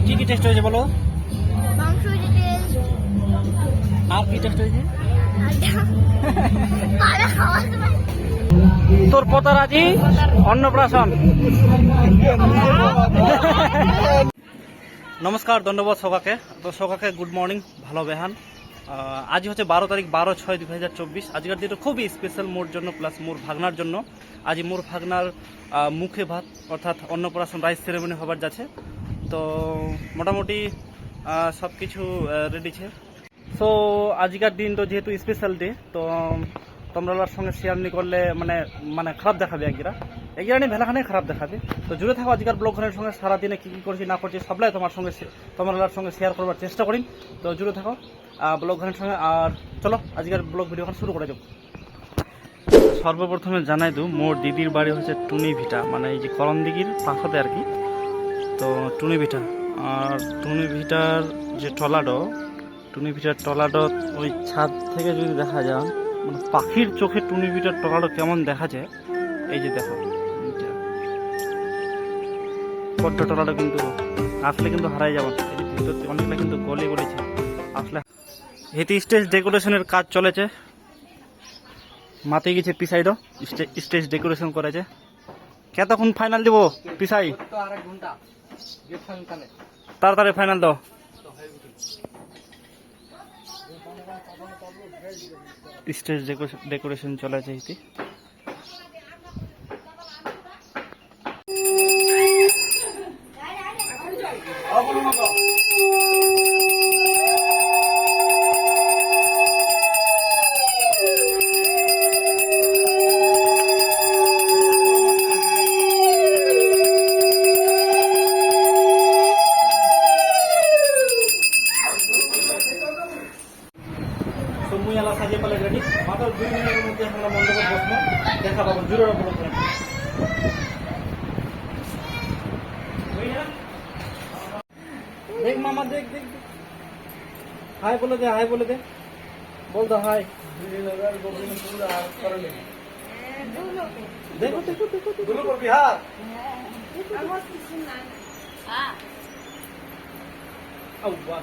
কি কি টেস্ট হয়েছে বলো? আর কি টেস্ট হয়েছে? তোর পতারাজি অন্নপ্রাশন। নমস্কার ধন্যবাদ সকাকে তো সকাকে গুড মর্নিং ভালো বেহান আজ হচ্ছে বারো তারিখ, বারো ছয় দুই হাজার চব্বিশ। আজকের দিনটা খুবই স্পেশাল মোর জন্য প্লাস মোর ভাগনার জন্য। আজ মোর ভাগনার মুখে ভাত, অর্থাৎ অন্নপ্রাশন রাইস সেরেমনি হবার যাচ্ছে। তো মোটামুটি সব কিছু রেডি ছে। সো আজকের দিন তো যেহেতু স্পেশাল ডে তো তোমরার সঙ্গে শেয়ার নি করলে মানে মানে খারাপ দেখাবে একরা একরা নিয়ে ভেলাখানে খারাপ দেখাবে। তো জুড়ে থাকো আজকের ব্লগখানের সঙ্গে, সারাদিনে কী কী করছি না করছি সবলাই তোমার সঙ্গে তোমার সঙ্গে শেয়ার করবার চেষ্টা করি তো জুড়ে থাকো। ব্লগখানের সঙ্গে, আর চলো, আজকের ব্লগ ভিডিওখান শুরু করে দেবো সর্বপ্রথমে জানাই দু, মোর দিদির বাড়ি হচ্ছে টুনি ভিটা মানে এই যে করম দিঘির পাশাতে আর কি। তো টুনি ভিটা আর টুনি ভিটার যে টলাডো টুনি ভিটার টলাডো ওই ছাদ থেকে যদি দেখা যায় মানে পাখির চোখে টুনি ভিটার টলাডো কেমন দেখা যায়, এই যে দেখো। বড্ড টলাডো কিন্তু, আসলে কিন্তু হারাই এই ভিতর অনেকটা কিন্তু গলি গলেছে। হেতি স্টেজ ডেকোরেশনের কাজ চলেছে। মাতে গেছে পিসাইডও স্টেজ ডেকোরেশন করেছে। কতক্ষণ ফাইনাল দিব পিসাই? তাড়াতাড়ি ফাইনাল দাও। স্টেজ ডেকোরেশন চলেছে ইতি তো মুই আলা সাজিয়ে পালে রেডি মাত্র দুই মিনিটের মধ্যে আমরা মণ্ডপে বসবো দেখা পাবো জুড়ে বলো দেখ মামা দেখ দেখ। হাই বলে দে হাই বলে দে। বল দো হাই। দেখো দেখো দেখো দেখো বিহার আউ বাহ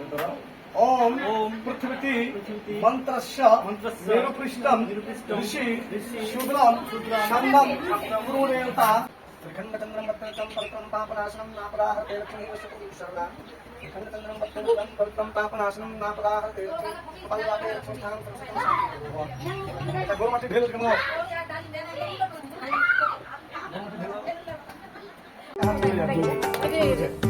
ओम ओम पृथ्वी मंत्रस्य निरुपृष्टम ऋषि शुभ्रम शरणम पूर्णेता त्रिखंडचंद्रम पत्रकम पत्रम पापनाशनम नापदाहरते लक्ष्मी वसुकुम शरणा त्रिखंडचंद्रम पत्रकम पत्रम पापनाशनम नापदाहरते लक्ष्मी पल्लाते लक्ष्मी स्थानम संस्कृतम भेल कमो Thank you.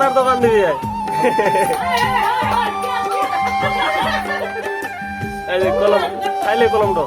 খাতার দোকান দিবি এই যে কলম খাইলে কলম তো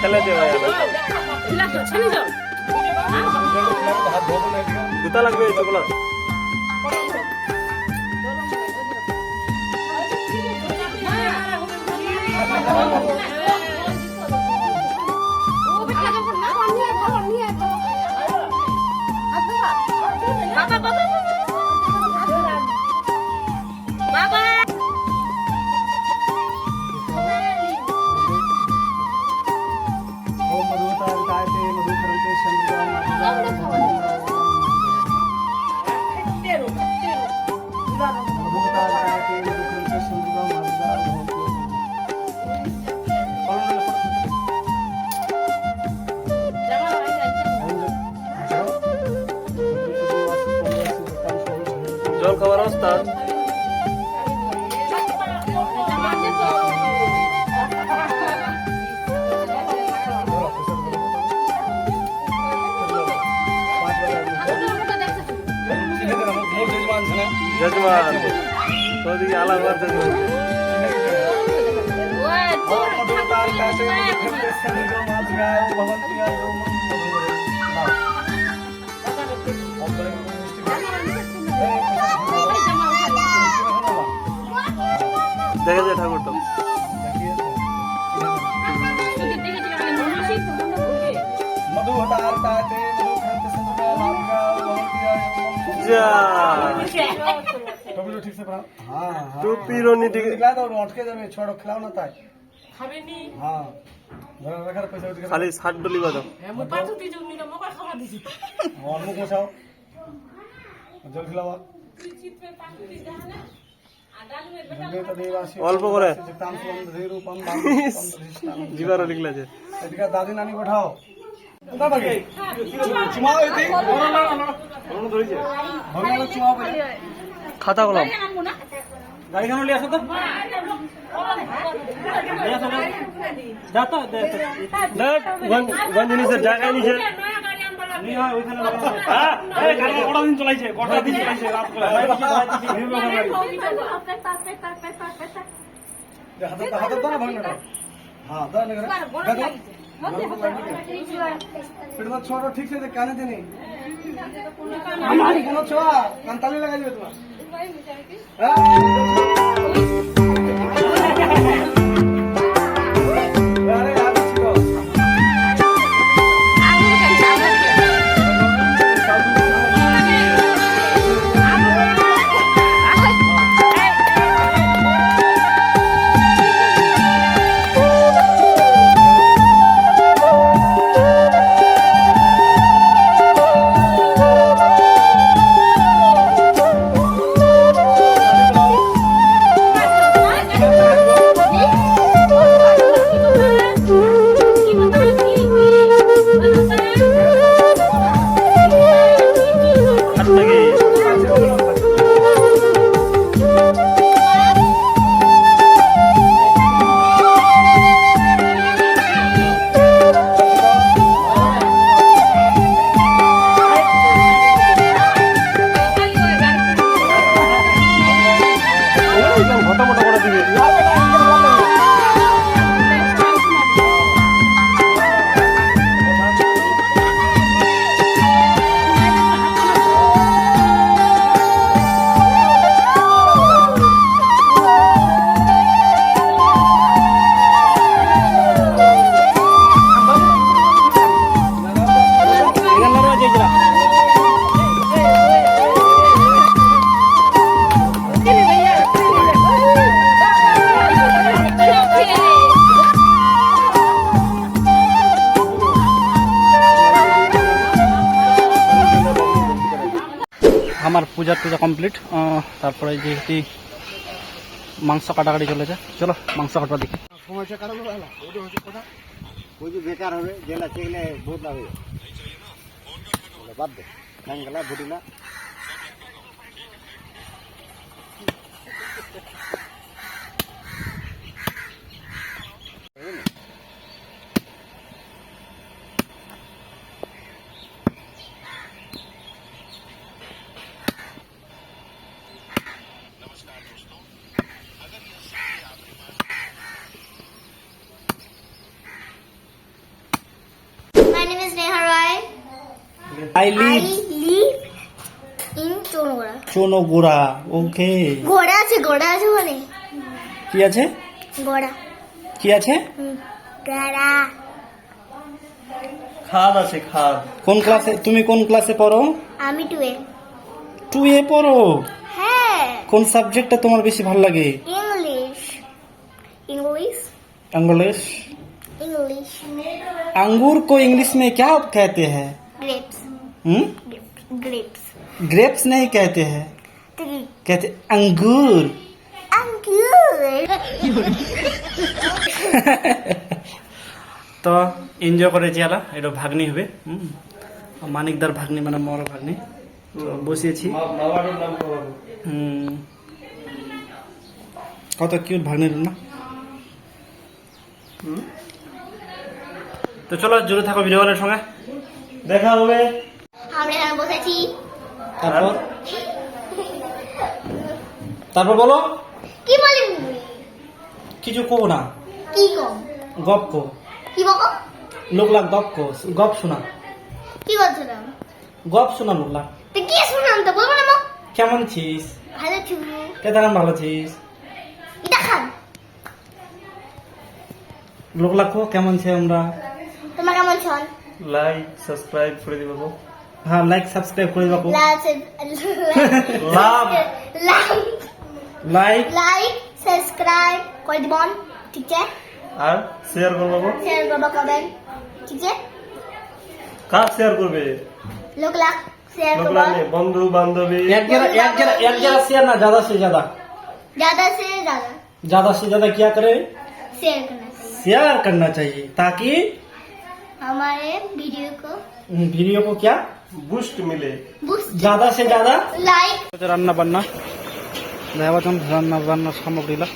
খেলে জুতা লাগবে চকলা বাবা মোর যজমান ছিলেন যজমান তো দিকে আলাদা যজমান মধুতার কাছে মধুখণ্ডে সঙ্গ মাঝগায় ভবন্তিয়া যৌমন মধুরে রাখার পয়সা উঠে খালি ষাট ডলি অন্য বসাও জল খেলাও অল্প করে। এদিকে জিবারও লিখলেছে দাদি নানি বলে খাতা কলম গাড়ি কেন লিয়ে আসো তো যা তো জিনিসের জায়গা নিছে কটা দিন চলাইছে? কটা দিন চলাইছে রাত হাতে হাতে তো না ভাঙনা হ্যাঁ এটা ছোট ঠিক আছে কানে দেনি কোনো ছোয়া কান্তালি লাগাই দিবে তোমার। আরে আমার পূজা কমপ্লিট তারপরে যেহেতু মাংস কাটাকাটি চলেছে। চলো, মাংস কাটবা দেখি। বেকার হবে, জেলা চেগলে বহুত লাভ হবে বাদ দে নাঙ্গলা ভুটিলা I I live live in Chonora. চোনগুড়া ওকে ঘোড়া আছে ঘোড়া আছে মানে কি আছে ঘোড়া কি আছে হুম, ঘোড়া খাদ আছে খাদ কোন ক্লাসে তুমি কোন ক্লাসে পড়ো আমি টুয়ে টু এ পড়ো হ্যাঁ কোন সাবজেক্টটা তোমার বেশি ভালো লাগে ইংলিশ इंग्लिश इंग्लिश इंग्लिश अंगूर को इंग्लिश में क्या कहते हैं ग्रेप्स हम्म ग्रेप्स ग्रेप्स नहीं कहते हैं ट्री कहते अंगूर अंगूर তো এনজয় করেছি আলা এটা ভাগ্নি হবে হুম মানিকদার ভাগ্নি মানে মোর ভাগ্নি তো বসিয়েছি হুম। কত কিউট ভাগ্নের না তো চলো জুড়ে থাকো ভিডিও কলের সঙ্গে দেখা হবে আমরা এখানে বসেছি। তারপর? তারপর বলো। কি বলি? কিছু কো না। কি গপ কো কি বকো? লোক লাগ গপ কো গপ শোনা। কি বলছিলাম গপ শোনা লোক লাগ তো কি শুনলাম তো? বলব না মা। কেমন ছিস? ভালো ছু কেমন ভালো ছিস। এটা খান। লোক লাগ কো কেমন ছে আমরা? তোমার কেমন ছন লাইক সাবস্ক্রাইব করে দিব হ্যাঁ লাইক সাবস্ক্রাইব করে দিবা কো love. Love like like subscribe করে দিবন ঠিক আছে আর শেয়ার করবো শেয়ার করবো করবেন ঠিক আছে কার শেয়ার করবে লোক লাখ শেয়ার লোকলা করবো নিয়ে, বন্ধু বান্ধবী एक जरा एक जरा एक जरा शेयर ना ज्यादा से ज्यादा ज्यादा से ज्यादा ज्यादा से ज्यादा क्या करे शेयर करना चाहिए शेयर करना चाहिए ताकि हमारे वीडियो को वीडियो को क्या बूस्ट मिले। ज़्यादा से ज़्यादा? लाइक रान्ना रन्ना बनना सामग्री ला।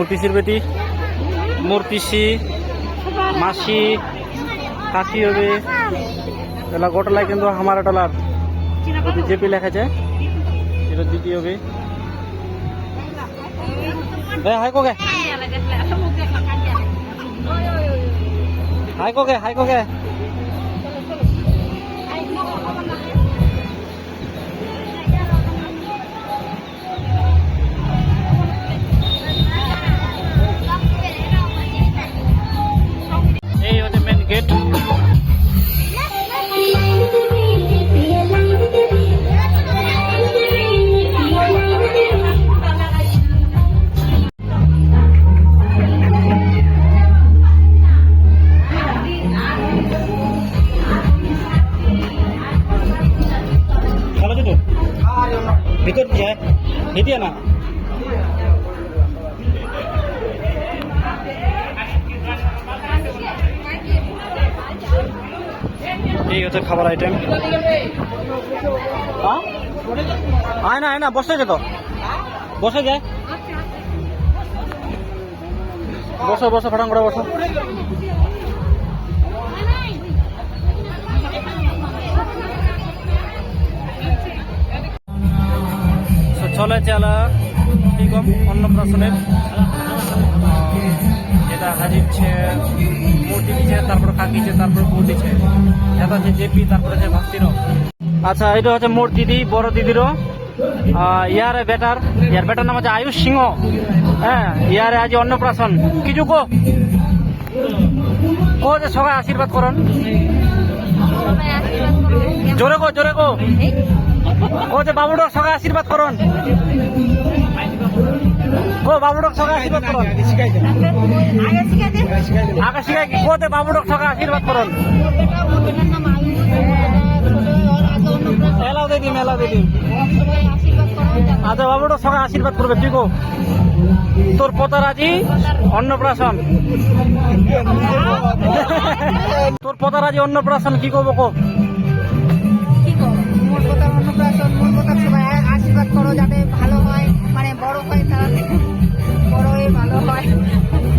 মোর পিসির বেটি মোর পিসি মাসি, কাকি হবে। এলা গোটলাই কিন্তু আমার টলার যদি জেপি লেখাছে এটা দিদি হবে। হাই কোকে। হাই কোকে হাই কোকে। এই হচ্ছে খাবার আইটেম আয় না আয় না, বসে যেত বসে যায় বসো বসো ফাটাং করে বসো। চলে চালা, কি কম? অন্নপ্রাশনের। যেটা হাজির ছে মূর্তি দিছে তারপর কাকি কাকিছে তারপর বউ দিছে এটা হচ্ছে জেপি, তারপরে যে ভাস্তির আচ্ছা এটা হচ্ছে মোর দিদি, বড় দিদিরও। ইয়ারে বেটার, ইয়ার বেটার নাম হচ্ছে আয়ুষ সিংহ। হ্যাঁ ইয়ারে আজ অন্নপ্রাশন। কিছু কো কো যে সবাই আশীর্বাদ করুন। জোরে কো জোরে কো ও যে বাবুডক সবাই আশীর্বাদ করুন। ও বাবুডক আশীর্বাদ করুন। আগে শিখাই কি? কোতে বাবুডক সবাই আশীর্বাদ করুন। এলাও দিয়ে দিন আচ্ছা বাবুডক সবাই আশীর্বাদ করবে ঠিক ও তোর পতারাজি অন্নপ্রাশন। তোর পতারাজি অন্নপ্রাশন কি করব কো কি করব মোট কথা অন্নপ্রাশন মোট কথা সবাই আশীর্বাদ করো যাতে ভালো হয় মানে বড় হয় তারা বড় হয়ে ভালো হয়।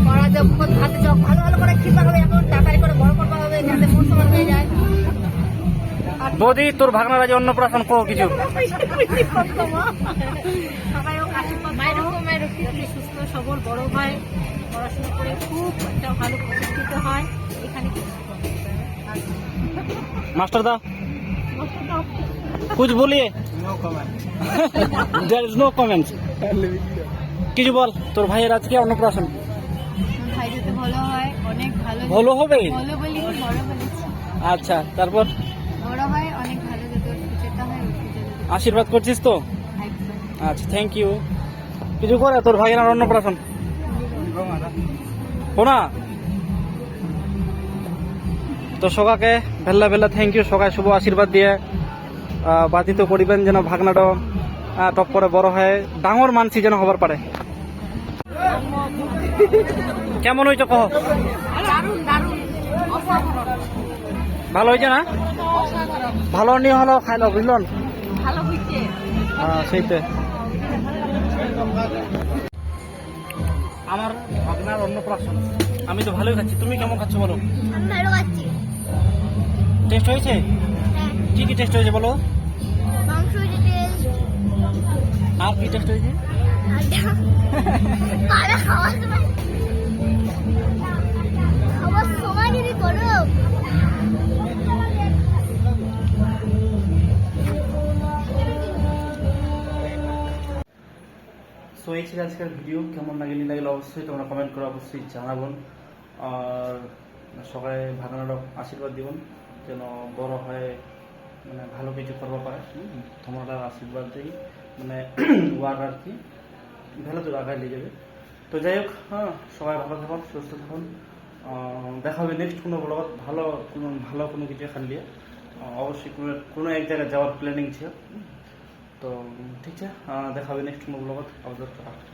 করা যখন হাতে চক ভালো ভালো করে কৃপা হবে এখন তাড়াতাড়ি করে বড় করতে হবে যাতে মন সমান হয়ে যায়। বৌদি তোর ভাগনারা যে অন্নপ্রাশন কিছু। সুস্থ সবল বড় হয়। করে খুব একটা ভালো হয়। এখানে মাস্টার দাও कुछ बोलिए देयर इज नो कमेंट কিছু বল তোর ভাইয়ের আজকে অন্নপ্রাশন ভাই যাতে ভালো হয় অনেক ভালো ভালো হবে ভালো বলি বড় বলেছি আচ্ছা তারপর বড় হয় অনেক ভালো যাতে ওর ফিচারটা হয় ওর ফিচার আশীর্বাদ করছিস তো একদম আচ্ছা থ্যাংক ইউ কিছু করে তোর ভাগিনার অন্নপ্রাশন শোনা তো সকাকে ভেল্লা ভেল্লা থ্যাংক ইউ সকায় শুভ আশীর্বাদ দিয়ে বাতিত করিবেন যেন ভাগনাটা টপ করে বড় হয়। ডাঙর মানসি যেন হবার পারে কেমন হয়েছে কহ? ভালো হয়েছে না? ভালো নিয়ে হলো খাইলো বুঝলেন হ্যাঁ সেইতে আমার ভাগনার অন্নপ্রাশন আমি তো ভালোই খাচ্ছি তুমি কেমন খাচ্ছ বলো টেস্ট হয়েছে হ্যাঁ কি কি টেস্ট হয়েছে বলো? আর কি টেস্ট হয়েছে? সো এই ছিল আজকের ভিডিও কেমন লাগেনি লাগলে অবশ্যই তোমরা কমেন্ট করে অবশ্যই জানাবেন আর সবাই ভাগনার আশীর্বাদ দিবেন যেন বড় হয়ে মানে ভালো কিছু করব পারে তোমরা আশীর্বাদ দিই। মানে ওয়ার আর কি। ভালো তো আগায় নিয়ে যাবে। তো যাই হোক হ্যাঁ সবাই ভালো থাকুন, সুস্থ থাকুন। দেখা হবে নেক্সট কোনো ব্লগত ভালো কোনো ভালো কোনো কিছু এখান দিয়ে। অবশ্যই কোনো কোনো এক জায়গায় যাওয়ার প্ল্যানিং ছিল। তো ঠিক আছে দেখা হবে নেক্সট কোনো ব্লগত আবার